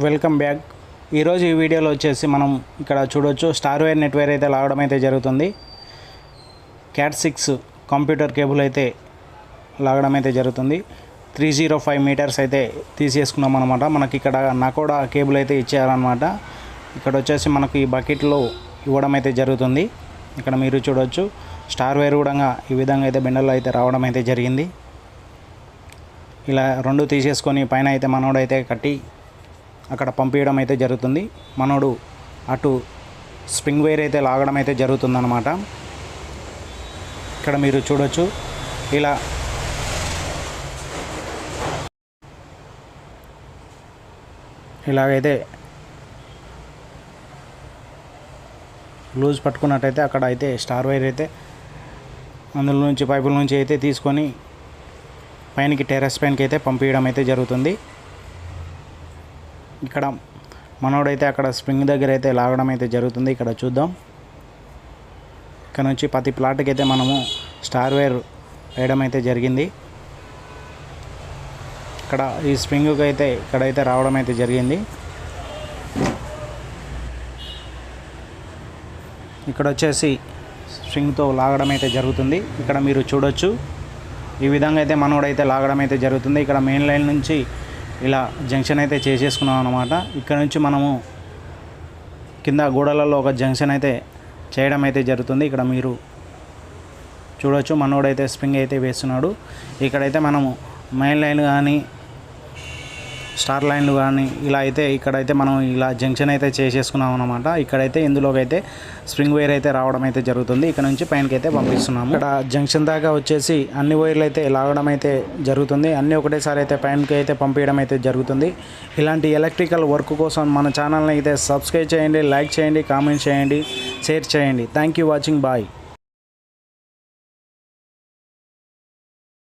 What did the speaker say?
Welcome back. ఈరోజు ఈ వీడియోలో వచ్చేసి మనం ఇక్కడ చూడొచ్చు. స్టార్వేర్ నెట్వేర్ అయితే లాగడం అయితే జరుగుతుంది. క్యాట్ సిక్స్ కంప్యూటర్ కేబుల్ అయితే లాగడం అయితే జరుగుతుంది. త్రీ జీరో ఫైవ్ మీటర్స్ అయితే తీసేసుకున్నాం అనమాట మనకి ఇక్కడ నకోడా కేబుల్ అయితే ఇచ్చారనమాట ఇక్కడ వచ్చేసి మనకు ఈ బకెట్లో ఇవ్వడం అయితే జరుగుతుంది. ఇక్కడ మీరు చూడొచ్చు. స్టార్వేర్ కూడా ఈ విధంగా అయితే బెండల్లో అయితే రావడం అయితే జరిగింది. ఇలా రెండు తీసేసుకొని పైన అయితే మనోడైతే కట్టి అక్కడ పంపించడం అయితే జరుగుతుంది. మనోడు అటు స్ప్రింగ్ వైర్ అయితే లాగడం అయితే జరుగుతుందన్నమాట. ఇక్కడ మీరు చూడొచ్చు. ఇలా ఇలాగైతే లూజ్ పట్టుకున్నట్టయితే అక్కడ అయితే స్టార్ వైర్ అయితే అందులో నుంచి పైపుల నుంచి అయితే తీసుకొని పైనకి టెర్రస్ పైనకి అయితే పంపించడం అయితే జరుగుతుంది. ఇక్కడ మనోడైతే అక్కడ స్ప్రింగ్ దగ్గర అయితే లాగడం అయితే జరుగుతుంది. ఇక్కడ చూద్దాం. ఇక్కడ నుంచి ప్రతి ప్లాట్కి అయితే మనము స్టార్ వైర్ వేయడం అయితే జరిగింది. ఇక్కడ ఈ స్ప్రింగ్కి అయితే ఇక్కడైతే రావడం అయితే జరిగింది. ఇక్కడ వచ్చేసి స్ప్రింగ్తో లాగడం అయితే జరుగుతుంది. ఇక్కడ మీరు చూడొచ్చు. ఈ విధంగా అయితే మనోడైతే లాగడం అయితే జరుగుతుంది. ఇక్కడ మెయిన్ లైన్ నుంచి ఇలా జంక్షన్ అయితే చేసేసుకున్నాం అనమాట ఇక్కడ నుంచి మనము కింద గోడలలో ఒక జంక్షన్ అయితే చేయడం అయితే జరుగుతుంది. ఇక్కడ మీరు చూడొచ్చు. మనోడైతే స్ప్రింగ్ అయితే వేస్తున్నాడు. ఇక్కడైతే మనము మెయిన్ లైన్ కానీ స్టార్ లైన్లు కానీ ఇలా అయితే ఇక్కడైతే మనం ఇలా జంక్షన్ అయితే చేసేసుకున్నాం అనమాట ఇక్కడైతే ఇందులోకి అయితే స్ప్రింగ్ వైర్ అయితే రావడం అయితే జరుగుతుంది. ఇక్కడ నుంచి పైనకి అయితే పంపిస్తున్నాము. ఇక్కడ జంక్షన్ దాకా వచ్చేసి అన్ని వైర్లు అయితే లాగడం అయితే జరుగుతుంది. అన్నీ ఒకటేసారి అయితే పైనకి అయితే పంపించడం అయితే జరుగుతుంది. ఇలాంటి ఎలక్ట్రికల్ వర్క్ కోసం మన ఛానల్ని అయితే సబ్స్క్రైబ్ చేయండి లైక్ చేయండి కామెంట్ చేయండి షేర్ చేయండి. Thank you watching bye